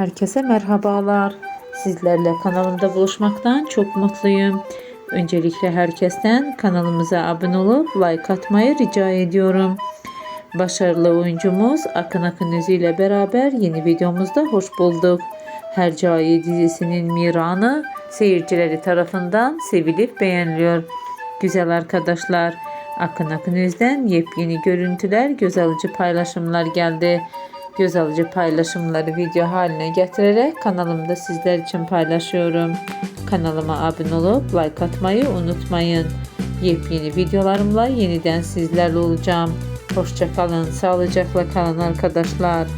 Herkese merhabalar. Sizlerle kanalımda buluşmaktan çok mutluyum. Öncelikle herkesten kanalımıza abone olup like atmayı rica ediyorum. Başarılı oyuncumuz Akın Akın Özü ile beraber yeni videomuzda hoş bulduk. Hercai dizisinin Miran'ı seyircileri tarafından sevilip beğeniliyor. Güzel arkadaşlar, Akın Akın Öz'den yepyeni görüntüler, göz alıcı paylaşımlar geldi. Göz alıcı paylaşımları video haline getirerek kanalımda sizler için paylaşıyorum. Kanalıma abone olup like atmayı unutmayın. Yepyeni videolarımla yeniden sizlerle olacağım. Hoşçakalın, sağlıcakla kalın arkadaşlar.